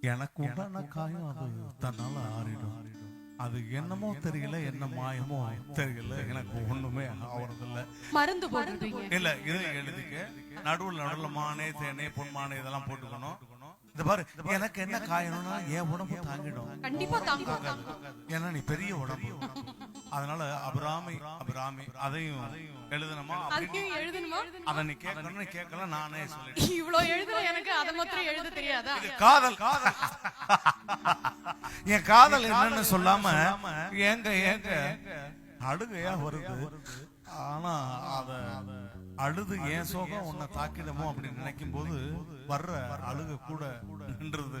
எனக்கு உண்டான காயம் அது தன்னால ஆறிடும். அது என்னமோ தெரியல என்ன மாயமோ தெரியல எனக்கு ஒண்ணுமே ஆவறதில்ல. மருந்து இல்ல இது எழுதிக்க. நடுவுல நடுவுல மானே தேனே பொன்மானே இதெல்லாம் போட்டுக்கணும். இந்த பாரு எனக்கு என்ன காயணும்னா என் உடம்பு தாங்கிடும். கண்டிப்பா தாங்கும். ஏன்னா நீ பெரிய உடம்பு. அதனால அபிராமி அபிராமி அதையும் எழுதணுமா? எழுதணுமா? அதை நீ கேட்கணும்னு கேட்கல நானே சொல்லிட்டேன் இவ்ளோ எழுதுற எனக்கு அதை மாத்திரம் எழுத தெரியாதா? காதல் காதல். என் காதல் என்னன்னு சொல்லாம ஏங்க ஏங்க அழுகையா வருது. ஆனா அத அழுது ஏன் சோகம்? உன்னை தாக்கிடுமோ அப்படின்னு நினைக்கும் போது வர்ற அழுக கூட நின்றுது.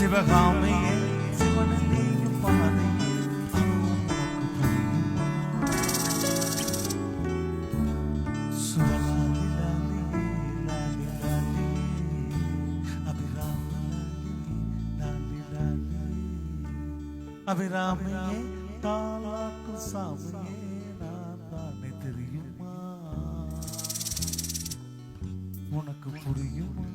சிவகாமியே சிவனேயும் பாதையே அபிராமியே சாமியே நான் தானே தெரியுமா உனக்கு புரியுமா